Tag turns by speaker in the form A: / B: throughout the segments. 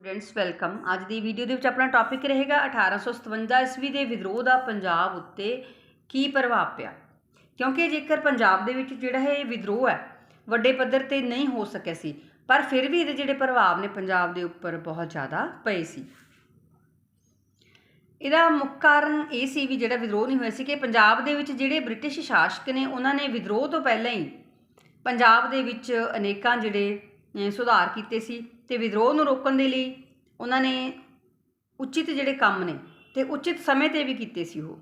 A: Students welcome ਅੱਜ ਦੀ video ਦੇ ਵਿੱਚ ਆਪਣਾ ਟੌਪਿਕ ਰਹੇਗਾ 1857 ਈਸਵੀ ਦੇ ਵਿਦਰੋਹ ਦਾ ਪੰਜਾਬ ਉੱਤੇ ਕੀ ਪ੍ਰਭਾਵ ਪਿਆ। ਕਿਉਂਕਿ ਜੇਕਰ ਪੰਜਾਬ ਦੇ ਵਿੱਚ ਜਿਹੜਾ ਹੈ ਇਹ ਵਿਦਰੋਹ ਹੈ, ਵੱਡੇ ਪੱਧਰ ਤੇ ਨਹੀਂ ਹੋ ਸਕਿਆ ਸੀ, ਪਰ ਫਿਰ ਵੀ ਇਹਦੇ ਜਿਹੜੇ ਪ੍ਰਭਾਵ ਨੇ ਪੰਜਾਬ ਦੇ ਉੱਪਰ ਬਹੁਤ ਜ਼ਿਆਦਾ ਪਏ ਸੀ। ਇਹਦਾ ਮੁੱਖ ਕਾਰਨ ਇਹ ਸੀ ਵੀ ਜਿਹੜਾ ਵਿਦਰੋਹ ਨਹੀਂ ਹੋਇਆ ਸੀ ਕਿ ਪੰਜਾਬ ਦੇ ਵਿੱਚ ਜਿਹੜੇ ਬ੍ਰਿਟਿਸ਼ ਸ਼ਾਸਕ ਨੇ, ਉਹਨਾਂ ਨੇ ਵਿਦਰੋਹ ਤੋਂ ਪਹਿਲਾਂ ਹੀ ਪੰਜਾਬ ਦੇ ਵਿੱਚ ਅਨੇਕਾਂ ਜਿਹੜੇ ਸੁਧਾਰ ਕੀਤੇ ਸੀ। ਤੇ ਵਿਦਰੋਹ ਨੂੰ ਰੋਕਣ ਦੇ ਲਈ ਉਹਨਾਂ ਨੇ ਉਚਿਤ ਜਿਹੜੇ ਕੰਮ ਨੇ ਤੇ ਉਚਿਤ ਸਮੇਂ ਤੇ ਵੀ ਕੀਤੇ ਸੀ ਉਹ।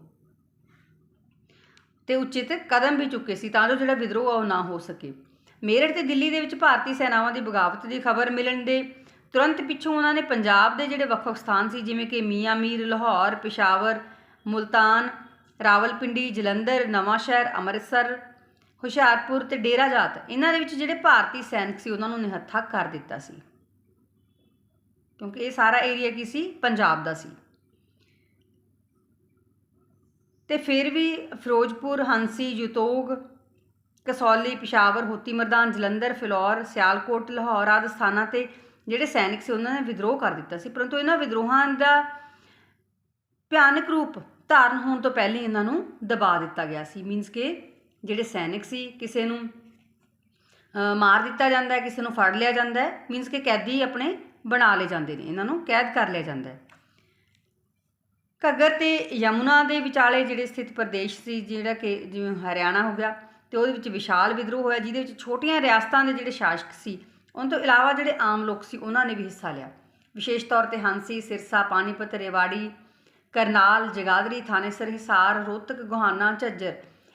A: ਤੇ ਉਚਿਤ ਕਦਮ ਵੀ ਚੁੱਕੇ ਸੀ ਤਾਂ ਜੋ ਜਿਹੜਾ ਵਿਦਰੋਹ ਆ ਉਹ ਨਾ ਹੋ ਸਕੇ। ਮੇਰਠ ਤੇ ਦਿੱਲੀ ਦੇ ਵਿੱਚ ਭਾਰਤੀ ਸੈਨਾਵਾਂ ਦੀ ਬਗਾਵਤ ਦੀ ਖਬਰ ਮਿਲਣ ਦੇ ਤੁਰੰਤ ਪਿੱਛੋਂ ਉਹਨਾਂ ਨੇ ਪੰਜਾਬ ਦੇ ਜਿਹੜੇ ਵੱਖ-ਵੱਖ ਸਥਾਨ ਸੀ, ਜਿਵੇਂ ਕਿ ਮੀਆਂ ਮੀਰ, ਲਾਹੌਰ, ਪਿਸ਼ਾਵਰ, ਮੁਲਤਾਨ, ਰਾਵਲਪਿੰਡੀ, ਜਲੰਧਰ ਨਵਾਂਸ਼ਹਿਰ ਅੰਮ੍ਰਿਤਸਰ, ਹੁਸ਼ਿਆਰਪੁਰ ਤੇ ਡੇਰਾ ਜਾਤ, ਇਹਨਾਂ ਦੇ ਵਿੱਚ ਜਿਹੜੇ ਭਾਰਤੀ ਸੈਨਿਕ ਸੀ ਉਹਨਾਂ ਨੂੰ ਨਿਹੱਥਾ ਕਰ ਦਿੱਤਾ ਸੀ। ਕਿਉਂਕਿ ਇਹ ਸਾਰਾ ਏਰੀਆ ਕੀ ਸੀ? ਪੰਜਾਬ ਦਾ ਸੀ। ਤੇ ਫਿਰ ਵੀ ਫਿਰੋਜ਼ਪੁਰ, ਹੰਸੀ, ਯਤੋਗ, ਕਸੌਲੀ, ਪਿਸ਼ਾਵਰ, ਹੋਤੀ ਮਰਦਾਨ, ਜਲੰਧਰ, ਫਿਲੌਰ, ਸਿਆਲਕੋਟ, ਲਾਹੌਰ ਆਦਿ ਸਥਾਨਾਂ ਤੇ ਜਿਹੜੇ ਸੈਨਿਕ ਸੀ, ਉਹਨਾਂ ਨੇ ਵਿਦਰੋਹ ਕਰ ਦਿੱਤਾ ਸੀ। ਪਰੰਤੂ ਇਹਨਾਂ ਵਿਦਰੋਹਾਂ ਦਾ ਭਿਆਨਕ ਰੂਪ ਧਾਰਨ ਹੋਣ ਤੋਂ ਪਹਿਲਾਂ ਹੀ ਇਹਨਾਂ ਨੂੰ ਦਬਾ ਦਿੱਤਾ ਗਿਆ ਸੀ। ਮੀਨਸ ਕਿ ਜਿਹੜੇ ਸੈਨਿਕ ਸੀ, ਕਿਸੇ ਨੂੰ ਮਾਰ ਦਿੱਤਾ ਜਾਂਦਾ ਹੈ, ਕਿਸੇ ਨੂੰ ਫੜ ਲਿਆ ਜਾਂਦਾ ਹੈ। ਮੀਨਸ ਕਿ ਕੈਦੀ ਆਪਣੇ ਬਣਾ ਲਏ ਜਾਂਦੇ ਨੇ, ਇਹਨਾਂ ਨੂੰ ਕੈਦ ਕਰ ਲਿਆ ਜਾਂਦਾ ਹੈ। ਘੱਗਰ ਤੇ ਯਮੁਨਾ ਦੇ ਵਿਚਾਲੇ ਜਿਹੜੇ ਸਥਿਤ ਪ੍ਰਦੇਸ਼ ਸੀ, ਜਿਹੜਾ ਕਿ ਜਿਵੇਂ ਹਰਿਆਣਾ ਹੋ ਗਿਆ, ਤੇ ਉਹਦੇ ਵਿੱਚ ਵਿਸ਼ਾਲ ਵਿਦਰੋਹ ਹੋਇਆ, ਜਿਹਦੇ ਵਿੱਚ ਛੋਟੀਆਂ ਰਿਆਸਤਾਂ ਦੇ ਜਿਹੜੇ ਸ਼ਾਸਕ ਸੀ, ਉਹਨਾਂ ਤੋਂ ਇਲਾਵਾ ਜਿਹੜੇ ਆਮ ਲੋਕ ਸੀ, ਉਹਨਾਂ ਨੇ ਵੀ ਹਿੱਸਾ ਲਿਆ। ਵਿਸ਼ੇਸ਼ ਤੌਰ ਤੇ ਹਾਂਸੀ, ਸਿਰਸਾ, ਪਾਣੀਪਤ, ਰੇਵਾੜੀ, ਕਰਨਾਲ, ਜਗਾਦਰੀ, ਥਾਨੇਸਰ, ਹਿਸਾਰ, ਰੋਹਤਕ ਗੋਹਾਨਾ ਝੱਜਰ,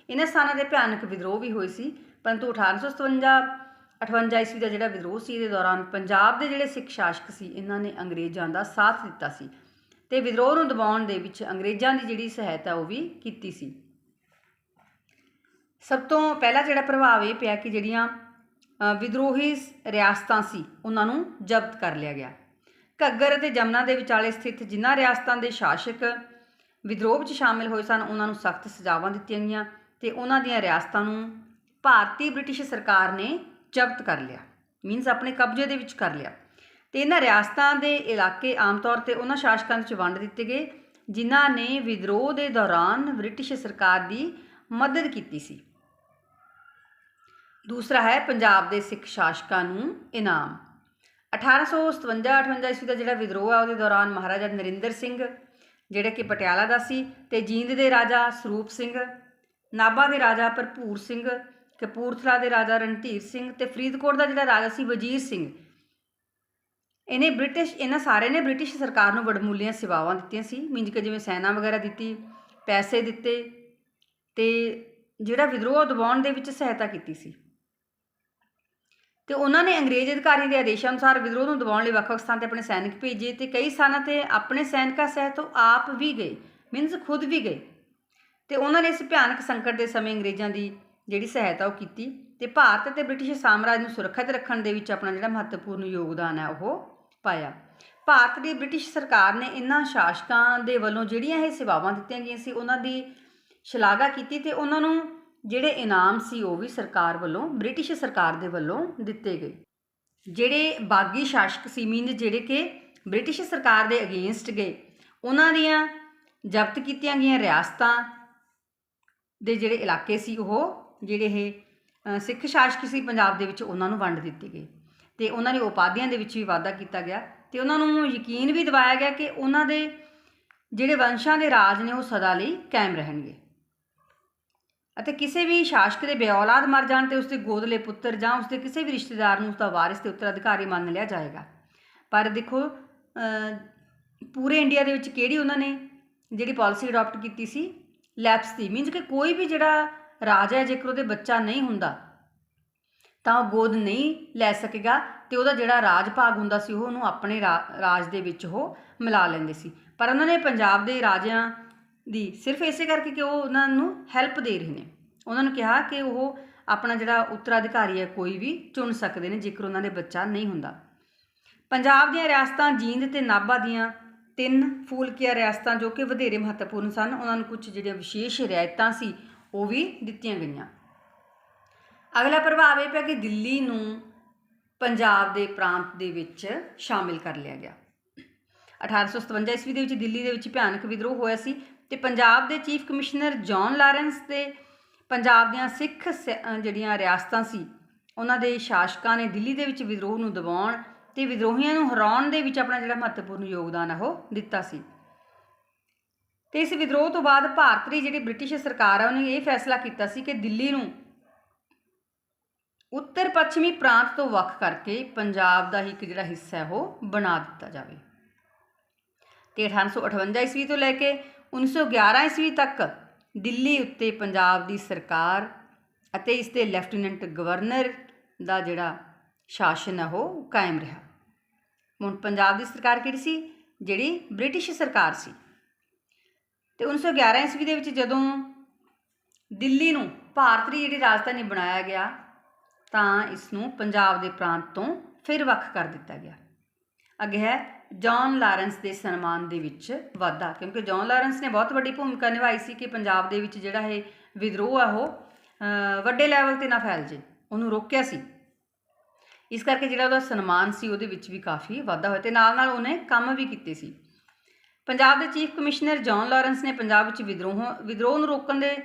A: ਇਹਨਾਂ ਸਥਾਨਾਂ ਦੇ ਭਿਆਨਕ ਵਿਦਰੋਹ ਵੀ ਹੋਏ ਸੀ, ਪਰੰਤੂ 1857 58 ਈਸਵੀ ਦਾ ਜਿਹੜਾ ਵਿਦਰੋਹ ਸੀ, ਇਹਦੇ ਦੌਰਾਨ ਪੰਜਾਬ ਦੇ ਜਿਹੜੇ ਸਿੱਖ ਸ਼ਾਸਕ ਸੀ, ਇਹਨਾਂ ਨੇ ਅੰਗਰੇਜ਼ਾਂ ਦਾ ਸਾਥ ਦਿੱਤਾ ਸੀ ਤੇ ਵਿਦਰੋਹ ਨੂੰ ਦਬਾਉਣ ਦੇ ਵਿੱਚ ਅੰਗਰੇਜ਼ਾਂ ਦੀ ਜਿਹੜੀ ਸਹਾਇਤਾ ਉਹ ਵੀ ਕੀਤੀ ਸੀ। ਸਭ ਤੋਂ ਪਹਿਲਾ ਜਿਹੜਾ ਪ੍ਰਭਾਵ ਇਹ ਪਿਆ ਕਿ ਜਿਹੜੀਆਂ ਵਿਦਰੋਹੀ ਸ- ਰਿਆਸਤਾਂ ਸੀ, ਉਹਨਾਂ ਨੂੰ ਜ਼ਬਤ ਕਰ ਲਿਆ ਗਿਆ। ਘੱਗਰ ਅਤੇ ਜਮਨਾ ਦੇ ਵਿਚਾਲੇ ਸਥਿਤ ਜਿਨ੍ਹਾਂ ਰਿਆਸਤਾਂ ਦੇ ਸ਼ਾਸਕ ਵਿਦਰੋਹ ਵਿੱਚ ਸ਼ਾਮਿਲ ਹੋਏ ਸਨ, ਉਹਨਾਂ ਨੂੰ ਸਖਤ ਸਜ਼ਾਵਾਂ ਦਿੱਤੀਆਂ ਗਈਆਂ ਤੇ ਉਹਨਾਂ ਦੀਆਂ ਰਿਆਸਤਾਂ ਨੂੰ ਭਾਰਤੀ ਬ੍ਰਿਟਿਸ਼ ਸਰਕਾਰ ਨੇ ਜ਼ਬਤ ਕਰ ਲਿਆ। ਮੀਨਸ ਆਪਣੇ ਕਬਜ਼ੇ ਦੇ ਵਿੱਚ ਕਰ ਲਿਆ। ਤੇ ਇਹਨਾਂ ਰਿਆਸਤਾਂ ਦੇ ਇਲਾਕੇ ਆਮ ਤੌਰ ਤੇ ਉਹਨਾਂ ਸ਼ਾਸਕਾਂ ਵਿੱਚ ਵੰਡ ਦਿੱਤੇ ਗਏ, ਜਿਨ੍ਹਾਂ ਨੇ ਵਿਦਰੋਹ ਦੇ ਦੌਰਾਨ ਬ੍ਰਿਟਿਸ਼ ਸਰਕਾਰ ਦੀ ਮਦਦ ਕੀਤੀ ਸੀ। ਦੂਸਰਾ ਹੈ ਪੰਜਾਬ ਦੇ ਸਿੱਖ ਸ਼ਾਸਕਾਂ ਨੂੰ ਇਨਾਮ। 1857-58 ਈਸਵੀ ਦਾ ਜਿਹੜਾ ਵਿਦਰੋਹ ਆ, ਉਹਦੇ ਦੌਰਾਨ ਮਹਾਰਾਜਾ ਨਰਿੰਦਰ ਸਿੰਘ, ਜਿਹੜਾ ਕਿ ਪਟਿਆਲਾ ਦਾ ਸੀ, ਤੇ ਜੀਂਦ ਦੇ ਰਾਜਾ ਸਰੂਪ ਸਿੰਘ, ਨਾਭਾ ਦੇ ਰਾਜਾ ਭਰਪੂਰ ਸਿੰਘ ਕਪੂਰਥਲਾ ਦੇ ਰਾਜਾ ਰਣਧੀਰ ਸਿੰਘ ਤੇ ਫਰੀਦਕੋਟ ਦਾ ਜਿਹੜਾ ਰਾਜਾ ਸੀ ਵਜੀਰ ਸਿੰਘ। ਇਹਨੇ ਬ੍ਰਿਟਿਸ਼, ਇਹਨਾਂ ਸਾਰੇ ਨੇ ਬ੍ਰਿਟਿਸ਼ ਸਰਕਾਰ ਨੂੰ ਵਡਮੁੱਲੀਆਂ ਸੇਵਾਵਾਂ ਦਿੱਤੀਆਂ ਸੀ। ਮੀਨਜ਼ ਕਿ ਜਿਵੇਂ ਸੈਨਾ ਵਗੈਰਾ ਦਿੱਤੀ, ਪੈਸੇ ਦਿੱਤੇ ਤੇ ਜਿਹੜਾ ਵਿਦਰੋਹ ਦਬਾਉਣ ਦੇ ਵਿੱਚ ਸਹਾਇਤਾ ਕੀਤੀ ਸੀ। ਤੇ ਉਹਨਾਂ ਨੇ ਅੰਗਰੇਜ਼ ਅਧਿਕਾਰੀਆਂ ਦੇ ਆਦੇਸ਼ਾਂ ਅਨੁਸਾਰ ਵਿਦਰੋਹ ਨੂੰ ਦਬਾਉਣ ਲਈ ਵੱਖ-ਵੱਖ ਸਥਾਨ ਤੇ ਆਪਣੇ ਸੈਨਿਕ ਭੇਜੇ ਤੇ ਕਈ ਸਥਾਨਾਂ ਤੇ ਆਪਣੇ ਸੈਨਿਕਾਂ ਸਹਿਤ ਉਹ ਆਪ ਵੀ ਗਏ, ਮੀਨਸ ਖੁਦ ਵੀ ਗਏ। ਤੇ ਉਹਨਾਂ ਨੇ ਇਸ ਭਿਆਨਕ ਸੰਕਟ ਦੇ ਸਮੇਂ ਅੰਗਰੇਜ਼ਾਂ ਦੀ ਜਿਹੜੀ ਸਹਾਇਤਾ ਉਹ ਕੀਤੀ ਤੇ ਭਾਰਤ ਅਤੇ ਬ੍ਰਿਟਿਸ਼ ਸਾਮਰਾਜ ਨੂੰ ਸੁਰੱਖਿਅਤ ਰੱਖਣ ਦੇ ਵਿੱਚ ਆਪਣਾ ਜਿਹੜਾ ਮਹੱਤਵਪੂਰਨ ਯੋਗਦਾਨ ਹੈ ਉਹ ਪਾਇਆ। ਭਾਰਤ ਦੀ ਬ੍ਰਿਟਿਸ਼ ਸਰਕਾਰ ਨੇ ਇਹਨਾਂ ਸ਼ਾਸਕਾਂ ਦੇ ਵੱਲੋਂ ਜਿਹੜੀਆਂ ਇਹ ਸੇਵਾਵਾਂ ਦਿੱਤੀਆਂ ਗਈਆਂ ਸੀ, ਉਹਨਾਂ ਦੀ ਸ਼ਲਾਘਾ ਕੀਤੀ ਤੇ ਉਹਨਾਂ ਨੂੰ ਜਿਹੜੇ ਇਨਾਮ ਸੀ ਉਹ ਵੀ ਸਰਕਾਰ ਵੱਲੋਂ, ਬ੍ਰਿਟਿਸ਼ ਸਰਕਾਰ ਦੇ ਵੱਲੋਂ ਦਿੱਤੇ ਗਏ। ਜਿਹੜੇ ਬਾਗੀ ਸ਼ਾਸਕ ਸੀ ਮੀਨ ਜਿਹੜੇ ਕਿ ਬ੍ਰਿਟਿਸ਼ ਸਰਕਾਰ ਦੇ ਅਗੇਂਸਟ ਗਏ, ਉਹਨਾਂ ਦੀਆਂ ਜ਼ਬਤ ਕੀਤੀਆਂ ਗਈਆਂ ਰਿਆਸਤਾਂ ਦੇ ਜਿਹੜੇ ਇਲਾਕੇ ਸੀ ਉਹ ਜਿਹੜੇ ਇਹ ਸਿੱਖ ਸ਼ਾਸਕ ਸੀ ਪੰਜਾਬ ਦੇ ਵਿੱਚ, ਉਹਨਾਂ ਨੂੰ ਵੰਡ ਦਿੱਤੇ ਗਏ ਤੇ ਉਹਨਾਂ ਦੀ ਉਪਾਧੀਆਂ ਦੇ ਵਿੱਚ ਵੀ ਵਾਧਾ ਕੀਤਾ ਗਿਆ। ਤੇ ਉਹਨਾਂ ਨੂੰ ਯਕੀਨ ਵੀ ਦਿਵਾਇਆ ਗਿਆ ਕਿ ਉਹਨਾਂ ਦੇ ਜਿਹੜੇ ਵੰਸ਼ਾਂ ਦੇ ਰਾਜ ਨੇ, ਉਹ ਸਦਾ ਲਈ ਕਾਇਮ ਰਹਿਣਗੇ। ਅਤੇ ਕਿਸੇ ਵੀ ਸ਼ਾਸਕ ਦੇ ਬੇਔਲਾਦ ਮਰ ਜਾਣ ਤੇ ਉਸਦੇ ਗੋਦਲੇ ਪੁੱਤਰ ਜਾਂ ਉਸਦੇ ਕਿਸੇ ਵੀ ਰਿਸ਼ਤੇਦਾਰ ਨੂੰ ਉਸਦਾ ਵਾਰਿਸ ਤੇ ਉੱਤਰਾਧਿਕਾਰੀ ਮੰਨ ਲਿਆ ਜਾਏਗਾ। ਪਰ ਦੇਖੋ ਪੂਰੇ ਇੰਡੀਆ ਦੇ ਵਿੱਚ ਕਿਹੜੀ ਉਹਨਾਂ ਨੇ ਜਿਹੜੀ ਪਾਲਿਸੀ ਅਡਾਪਟ ਕੀਤੀ ਸੀ? ਲੈਪਸ। ਦੀ ਮੀਨਸ ਕਿ ਕੋਈ ਵੀ ਜਿਹੜਾ ਰਾਜ ਹੈ ਜੇਕਰ ਉਹਦੇ ਬੱਚਾ ਨਹੀਂ ਹੁੰਦਾ, ਤਾਂ ਉਹ ਗੋਦ ਨਹੀਂ ਲੈ ਸਕੇਗਾ ਤੇ ਉਹਦਾ ਜਿਹੜਾ ਰਾਜ ਭਾਗ ਹੁੰਦਾ ਸੀ ਉਹ ਉਹਨੂੰ ਆਪਣੇ ਰਾ- ਰਾਜ ਦੇ ਵਿੱਚ ਉਹ ਮਿਲਾ ਲੈਂਦੇ ਸੀ। ਪਰ ਉਹਨਾਂ ਨੇ ਪੰਜਾਬ ਦੇ ਰਾਜਿਆਂ ਦੀ ਸਿਰਫ ਇਸੇ ਕਰਕੇ ਕਿ ਉਹ ਉਹਨਾਂ ਨੂੰ ਹੈਲਪ ਦੇ ਰਹੇ ਨੇ। ਉਹਨਾਂ ਨੂੰ ਕਿਹਾ ਕਿ ਉਹ ਆਪਣਾ ਜਿਹੜਾ ਉੱਤਰਾਧਿਕਾਰੀ ਹੈ ਕੋਈ ਵੀ ਚੁਣ ਸਕਦੇ ਨੇ ਜੇਕਰ ਉਹਨਾਂ ਦੇ ਬੱਚਾ ਨਹੀਂ ਹੁੰਦਾ। ਪੰਜਾਬ ਦੀਆਂ ਰਿਆਸਤਾਂ ਜੀਂਦ ਤੇ ਨਾਭਾ ਦੀਆਂ ਤਿੰਨ ਫੂਲਕੀਆ ਰਿਆਸਤਾਂ ਜੋ ਕਿ ਵਧੇਰੇ ਮਹੱਤਵਪੂਰਨ ਸਨ, ਉਹਨਾਂ ਨੂੰ ਕੁਝ ਜਿਹੜੀਆਂ ਵਿਸ਼ੇਸ਼ ਰਿਆਇਤਾਂ ਸੀ ਉਹ ਵੀ ਦਿੱਤੀਆਂ ਗਈਆਂ। ਅਗਲਾ ਪ੍ਰਭਾਵ ਇਹ ਪਿਆ ਕਿ ਦਿੱਲੀ ਨੂੰ ਪੰਜਾਬ ਦੇ ਪ੍ਰਾਂਤ ਦੇ ਵਿੱਚ ਸ਼ਾਮਿਲ ਕਰ ਲਿਆ ਗਿਆ। 1857 ਈਸਵੀ ਦੇ ਵਿੱਚ ਦਿੱਲੀ ਦੇ ਵਿੱਚ ਭਿਆਨਕ ਵਿਦਰੋਹ ਹੋਇਆ ਸੀ ਤੇ ਪੰਜਾਬ ਦੇ ਚੀਫ ਕਮਿਸ਼ਨਰ ਜੌਨ ਲਾਰੈਂਸ ਤੇ ਪੰਜਾਬ ਦੀਆਂ ਸਿੱਖ ਸ- ਜਿਹੜੀਆਂ ਰਿਆਸਤਾਂ ਸੀ, ਉਹਨਾਂ ਦੇ ਸ਼ਾਸਕਾਂ ਨੇ ਦਿੱਲੀ ਦੇ ਵਿੱਚ ਵਿਦਰੋਹ ਨੂੰ ਦਬਾਉਣ ਤੇ ਵਿਦਰੋਹੀਆਂ ਨੂੰ ਹਰਾਉਣ ਦੇ ਵਿੱਚ ਆਪਣਾ ਜਿਹੜਾ ਮਹੱਤਵਪੂਰਨ ਯੋਗਦਾਨ ਆ ਉਹ ਦਿੱਤਾ ਸੀ। ਤੇ ਇਸ ਵਿਦਰੋਹ ਤੋਂ ਬਾਅਦ ਭਾਰਤ ਦੀ ਜਿਹੜੀ ਬ੍ਰਿਟਿਸ਼ ਸਰਕਾਰ ਆ, ਉਹਨੇ ਇਹ ਫੈਸਲਾ ਕੀਤਾ ਸੀ ਕਿ ਦਿੱਲੀ ਨੂੰ ਉੱਤਰ ਪੱਛਮੀ ਪ੍ਰਾਂਤ ਤੋਂ ਵੱਖ ਕਰਕੇ ਪੰਜਾਬ ਦਾ ਹੀ ਇੱਕ ਜਿਹੜਾ ਹਿੱਸਾ ਹੈ, ਉਹ ਬਣਾ ਦਿੱਤਾ ਜਾਵੇ। ਤੇ 1858 ਈਸਵੀ ਤੋਂ ਲੈ ਕੇ 1911 ਈਸਵੀ ਤੱਕ ਦਿੱਲੀ ਉੱਤੇ ਪੰਜਾਬ ਦੀ ਸਰਕਾਰ ਅਤੇ ਇਸ ਦੇ ਲੈਫਟੀਨੈਂਟ ਗਵਰਨਰ ਦਾ ਜਿਹੜਾ ਸ਼ਾਸਨ ਹੈ ਉਹ ਕਾਇਮ ਰਿਹਾ। ਹੁਣ ਪੰਜਾਬ ਦੀ ਸਰਕਾਰ ਕਿਹੜੀ ਸੀ? ਜਿਹੜੀ ਬ੍ਰਿਟਿਸ਼ ਸਰਕਾਰ ਸੀ। ਤੇ 1911 ਈਸਵੀ ਦੇ ਵਿੱਚ ਜਦੋਂ ਦਿੱਲੀ ਨੂੰ ਭਾਰਤ ਦੀ ਜਿਹੜੀ ਰਾਜਧਾਨੀ ਬਣਾਇਆ ਗਿਆ, ਤਾਂ ਇਸ ਨੂੰ ਪੰਜਾਬ ਦੇ ਪ੍ਰਾਂਤ ਤੋਂ ਫਿਰ ਵੱਖ ਕਰ ਦਿੱਤਾ ਗਿਆ। ਅੱਗੇ ਹੈ, ਜੌਨ ਲਾਰੈਂਸ ਦੇ ਸਨਮਾਨ ਦੇ ਵਿੱਚ ਵਾਧਾ, ਕਿਉਂਕਿ ਜੌਨ ਲਾਰੈਂਸ ਨੇ ਬਹੁਤ ਵੱਡੀ ਭੂਮਿਕਾ ਨਿਭਾਈ ਸੀ ਕਿ ਪੰਜਾਬ ਦੇ ਵਿੱਚ ਜਿਹੜਾ ਇਹ ਵਿਦਰੋਹ ਆ ਉਹ ਵੱਡੇ ਲੈਵਲ ਤੇ ਨਾ ਫੈਲ ਜੇ ਉਹਨੂੰ ਰੋਕਿਆ ਸੀ। ਇਸ ਕਰਕੇ ਜਿਹੜਾ ਉਹਦਾ ਸਨਮਾਨ ਸੀ, ਉਹਦੇ ਵਿੱਚ ਵੀ ਕਾਫੀ ਵਾਧਾ ਹੋਇਆ ਤੇ ਨਾਲ ਨਾਲ ਉਹਨੇ ਕੰਮ ਵੀ ਕੀਤੇ ਸੀ। ਪੰਜਾਬ ਦੇ ਚੀਫ ਕਮਿਸ਼ਨਰ ਜੌਨ ਲਾਰੈਂਸ ਨੇ ਪੰਜਾਬ ਵਿੱਚ ਵਿਦਰੋਹ ਵਿਦਰੋਹ ਨੂੰ ਰੋਕਣ ਦੇ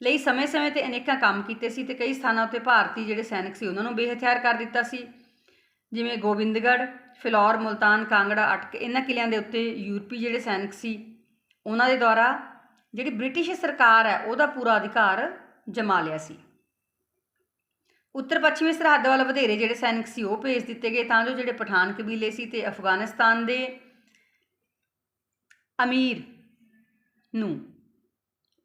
A: ਲਈ ਸਮੇਂ-ਸਮੇਂ ਤੇ ਅਨੇਕਾਂ ਕੰਮ ਕੀਤੇ ਸੀ ਤੇ ਕਈ ਸਥਾਨਾਂ ਉੱਤੇ ਭਾਰਤੀ ਜਿਹੜੇ ਸੈਨਿਕ ਸੀ ਉਹਨਾਂ ਨੂੰ ਬੇਹਥਿਆਰ ਕਰ ਦਿੱਤਾ ਸੀ। ਜਿਵੇਂ ਗੋਬਿੰਦਗੜ੍ਹ, ਫਿਲੌਰ, ਮੁਲਤਾਨ, ਕਾਂਗੜਾ, ਅਟਕ, ਇਹਨਾਂ ਕਿਲਿਆਂ ਦੇ ਉੱਤੇ ਯੂਰਪੀ ਜਿਹੜੇ ਸੈਨਿਕ ਸੀ, ਉਹਨਾਂ ਦੇ ਦੁਆਰਾ ਜਿਹੜੀ ਬ੍ਰਿਟਿਸ਼ ਸਰਕਾਰ ਹੈ, ਉਹਦਾ ਪੂਰਾ ਅਧਿਕਾਰ ਜਮਾ ਲਿਆ ਸੀ। ਉੱਤਰ ਪੱਛਮੀ ਸਰਹੱਦ ਵੱਲ ਵਧੇਰੇ ਜਿਹੜੇ ਸੈਨਿਕ ਸੀ, ਉਹ ਭੇਜ ਦਿੱਤੇ ਗਏ, ਤਾਂ ਜੋ ਜਿਹੜੇ ਪਠਾਨ ਕਬੀਲੇ ਸੀ ਤੇ ਅਫਗਾਨਿਸਤਾਨ ਦੇ ਅਮੀਰ ਨੂੰ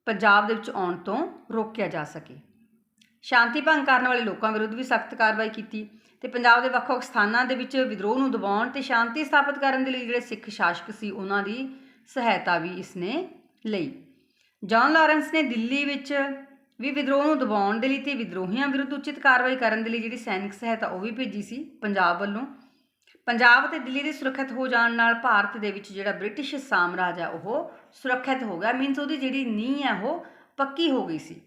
A: ਪੰਜਾਬ ਦੇ ਵਿੱਚ ਆਉਣ ਤੋਂ ਰੋਕਿਆ ਜਾ ਸਕੇ। ਸ਼ਾਂਤੀ ਭੰਗ ਕਰਨ ਵਾਲੇ ਲੋਕਾਂ ਵਿਰੁੱਧ ਵੀ ਸਖਤ ਕਾਰਵਾਈ ਕੀਤੀ ਤੇ ਪੰਜਾਬ ਦੇ ਵੱਖ-ਵੱਖ ਸਥਾਨਾਂ ਦੇ ਵਿੱਚ ਵਿਦਰੋਹ ਨੂੰ ਦਬਾਉਣ ਤੇ ਸ਼ਾਂਤੀ ਸਥਾਪਿਤ ਕਰਨ ਦੇ ਲਈ ਜਿਹੜੇ ਸਿੱਖ ਸ਼ਾਸਕ ਸੀ, ਉਹਨਾਂ ਦੀ ਸਹਾਇਤਾ ਵੀ ਇਸਨੇ ਲਈ। ਜੌਨ ਲਾਰੈਂਸ ਨੇ ਦਿੱਲੀ ਵਿੱਚ ਵੀ ਵਿਦਰੋਹ ਨੂੰ ਦਬਾਉਣ ਦੇ ਲਈ ਤੇ ਵਿਦਰੋਹੀਆਂ ਵਿਰੁੱਧ ਉਚਿਤ ਕਾਰਵਾਈ ਕਰਨ ਦੇ ਲਈ ਜਿਹੜੀ ਸੈਨਿਕ ਸਹਾਇਤਾ ਉਹ ਵੀ ਭੇਜੀ ਸੀ, ਪੰਜਾਬ ਵੱਲੋਂ। ਪੰਜਾਬ ਅਤੇ ਦਿੱਲੀ ਦੇ ਸੁਰੱਖਿਅਤ ਹੋ ਜਾਣ ਨਾਲ ਭਾਰਤ ਦੇ ਵਿੱਚ ਜਿਹੜਾ ਬ੍ਰਿਟਿਸ਼ ਸਾਮਰਾਜ ਆ, ਉਹ ਸੁਰੱਖਿਅਤ ਹੋ ਗਿਆ। ਮੀਨਸ ਉਹਦੀ ਜਿਹੜੀ ਨੀਂਹ ਹੈ ਉਹ ਪੱਕੀ ਹੋ ਗਈ ਸੀ।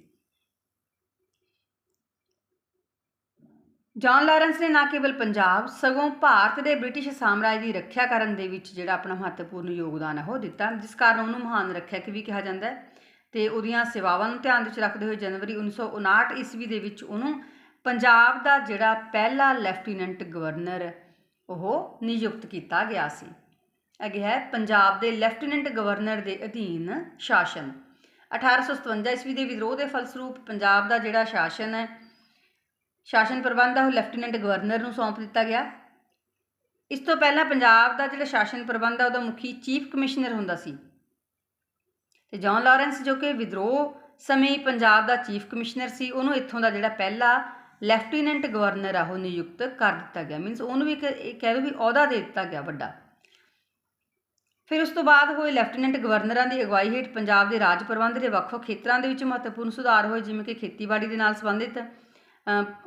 A: ਜੌਨ ਲਾਰੈਂਸ ਨੇ ਨਾ ਕੇਵਲ ਪੰਜਾਬ, ਸਗੋਂ ਭਾਰਤ ਦੇ ਬ੍ਰਿਟਿਸ਼ ਸਾਮਰਾਜ ਦੀ ਰੱਖਿਆ ਕਰਨ ਦੇ ਵਿੱਚ ਜਿਹੜਾ ਆਪਣਾ ਮਹੱਤਵਪੂਰਨ ਯੋਗਦਾਨ ਹੈ ਉਹ ਦਿੱਤਾ। ਜਿਸ ਕਾਰਨ ਉਹਨੂੰ ਮਹਾਨ ਰੱਖਿਅਕ ਵੀ ਕਿਹਾ ਜਾਂਦਾ ਹੈ। ਤੇ ਉਹਦੀਆਂ ਸੇਵਾਵਾਂ ਨੂੰ ਧਿਆਨ ਵਿੱਚ ਰੱਖਦੇ ਹੋਏ ਜਨਵਰੀ 1959 ਈਸਵੀ ਦੇ ਵਿੱਚ ਉਹਨੂੰ ਪੰਜਾਬ ਦਾ ਜਿਹੜਾ ਪਹਿਲਾ ਲੈਫਟੀਨੈਂਟ ਗਵਰਨਰ ਉਹ ਨਿਯੁਕਤ ਕੀਤਾ ਗਿਆ ਸੀ। ਅੱਗੇ ਹੈ, ਪੰਜਾਬ ਦੇ ਲੈਫਟੀਨੈਂਟ ਗਵਰਨਰ ਦੇ ਅਧੀਨ ਸ਼ਾਸਨ। 1857 ਈਸਵੀ ਦੇ ਵਿਦਰੋਹ ਦੇ ਫਲਸਰੂਪ ਪੰਜਾਬ ਦਾ ਜਿਹੜਾ ਸ਼ਾਸਨ ਹੈ, ਸ਼ਾਸਨ ਪ੍ਰਬੰਧ ਆ, ਉਹ ਲੈਫਟੀਨੈਂਟ ਗਵਰਨਰ ਨੂੰ ਸੌਂਪ ਦਿੱਤਾ ਗਿਆ। ਇਸ ਤੋਂ ਪਹਿਲਾਂ ਪੰਜਾਬ ਦਾ ਜਿਹੜਾ ਸ਼ਾਸਨ ਪ੍ਰਬੰਧ ਆ, ਉਹਦਾ ਮੁਖੀ ਚੀਫ ਕਮਿਸ਼ਨਰ ਹੁੰਦਾ ਸੀ। ਤੇ ਜੌਨ ਲਾਰੈਂਸ ਜੋ ਕਿ ਵਿਦਰੋਹ ਸਮੇਂ ਹੀ ਪੰਜਾਬ ਦਾ ਚੀਫ ਕਮਿਸ਼ਨਰ ਸੀ, ਉਹਨੂੰ ਇੱਥੋਂ ਦਾ ਜਿਹੜਾ ਪਹਿਲਾ ਲੈਫਟੀਨੈਂਟ ਗਵਰਨਰ ਆ ਉਹ ਨਿਯੁਕਤ ਕਰ ਦਿੱਤਾ ਗਿਆ। ਮੀਨਸ ਉਹਨੂੰ ਵੀ ਇੱਕ ਕਹਿ ਲਓ ਵੀ ਅਹੁਦਾ ਦੇ ਦਿੱਤਾ ਗਿਆ ਵੱਡਾ। ਫਿਰ ਉਸ ਤੋਂ ਬਾਅਦ ਹੋਏ ਲੈਫਟੀਨੈਂਟ ਗਵਰਨਰਾਂ ਦੀ ਅਗਵਾਈ ਹੇਠ ਪੰਜਾਬ ਦੇ ਰਾਜ ਪ੍ਰਬੰਧ ਦੇ ਵੱਖ-ਵੱਖ ਖੇਤਰਾਂ ਦੇ ਵਿੱਚ ਮਹੱਤਵਪੂਰਨ ਸੁਧਾਰ ਹੋਏ, ਜਿਵੇਂ ਕਿ ਖੇਤੀਬਾੜੀ ਦੇ ਨਾਲ ਸੰਬੰਧਿਤ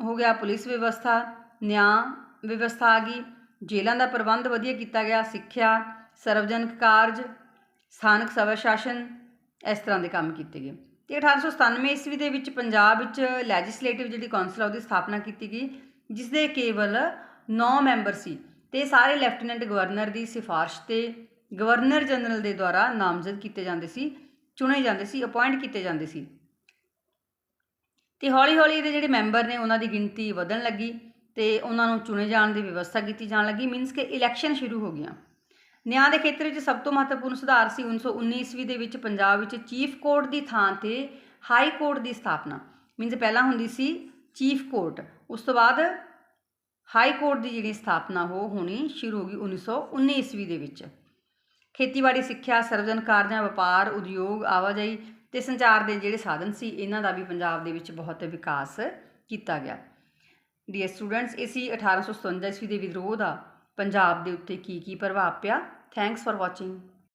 A: ਹੋ ਗਿਆ ਪੁਲਿਸ ਵਿਵਸਥਾ, ਨਿਆਂ ਵਿਵਸਥਾ ਆ ਗਈ, ਜੇਲ੍ਹਾਂ ਦਾ ਪ੍ਰਬੰਧ ਵਧੀਆ ਕੀਤਾ ਗਿਆ, ਸਿੱਖਿਆ, ਸਰਵਜਨਕ ਕਾਰਜ, ਸਥਾਨਕ ਸਭਾ ਸ਼ਾਸਨ ਇਸ ਤਰ੍ਹਾਂ ਦੇ ਕੰਮ ਕੀਤੇ ਗਏ। ਤੇ 1897 ਈਸਵੀ ਦੇ ਵਿੱਚ ਪੰਜਾਬ ਵਿੱਚ ਲੈਜਿਸਲੇਟਿਵ ਜਿਹੜੀ ਕੌਂਸਲ ਆ, ਉਹਦੀ ਸਥਾਪਨਾ ਕੀਤੀ ਗਈ ਜਿਸ ਦੇ ਕੇਵਲ 9 ਮੈਂਬਰ ਸੀ ਤੇ ਸਾਰੇ ਲੈਫਟੀਨੈਂਟ ਗਵਰਨਰ ਦੀ ਸਿਫਾਰਿਸ਼ ਤੇ ਗਵਰਨਰ ਜਨਰਲ ਦੇ ਦੁਆਰਾ ਨਾਮਜ਼ਦ ਕੀਤੇ ਜਾਂਦੇ ਸੀ, ਚੁਣੇ ਜਾਂਦੇ ਸੀ ਅਪਾਇੰਟ ਕੀਤੇ ਜਾਂਦੇ ਸੀ। ਤੇ ਹੌਲੀ-ਹੌਲੀ ਇਹਦੇ ਜਿਹੜੇ ਮੈਂਬਰ ਨੇ, ਉਹਨਾਂ ਦੀ ਗਿਣਤੀ ਵਧਣ ਲੱਗੀ ਤੇ ਉਹਨਾਂ ਨੂੰ ਚੁਣੇ ਜਾਣ ਦੀ ਵਿਵਸਥਾ ਕੀਤੀ ਜਾਣ ਲੱਗੀ ਮੀਨਸ ਕਿ ਇਲੈਕਸ਼ਨ ਸ਼ੁਰੂ ਹੋ ਗਈਆਂ। ਨਿਆਂ ਦੇ ਖੇਤਰ ਵਿੱਚ ਸਭ ਤੋਂ ਮਹੱਤਵਪੂਰਨ ਸੁਧਾਰ ਸੀ 1919 ਈਸਵੀ ਦੇ ਵਿੱਚ ਪੰਜਾਬ ਵਿੱਚ ਚੀਫ ਕੋਰਟ ਦੀ ਥਾਂ ਤੇ ਹਾਈ ਕੋਰਟ ਦੀ ਸਥਾਪਨਾ। ਮੀਨਸ ਪਹਿਲਾਂ ਹੁੰਦੀ ਸੀ ਚੀਫ ਕੋਰਟ। ਉਸ ਤੋਂ ਬਾਅਦ ਹਾਈ ਕੋਰਟ ਦੀ ਜਿਹੜੀ ਸਥਾਪਨਾ ਉਹ ਹੋਣੀ ਸ਼ੁਰੂ ਹੋ ਗਈ 1919 ਈਸਵੀ ਦੇ ਵਿੱਚ। ਖੇਤੀਬਾੜੀ, ਸਿੱਖਿਆ, ਸਰਵਜਨ ਕਾਰਜਾਂ, ਵਪਾਰ, ਉਦਯੋਗ, ਆਵਾਜਾਈ ਤੇ ਸੰਚਾਰ ਦੇ ਜਿਹੜੇ ਸਾਧਨ ਸੀ, ਇਹਨਾਂ ਦਾ ਵੀ ਪੰਜਾਬ ਦੇ ਵਿੱਚ ਬਹੁਤ ਵਿਕਾਸ ਕੀਤਾ ਗਿਆ। ਡੀਅਰ ਸਟੂਡੈਂਟਸ ਇਹ ਸੀ 1857 ਈਸਵੀ ਦੇ ਵਿਦਰੋਹ ਦਾ ਪੰਜਾਬ ਦੇ ਉੱਤੇ ਕੀ ਕੀ ਪ੍ਰਭਾਵ ਪਿਆ? Thanks for watching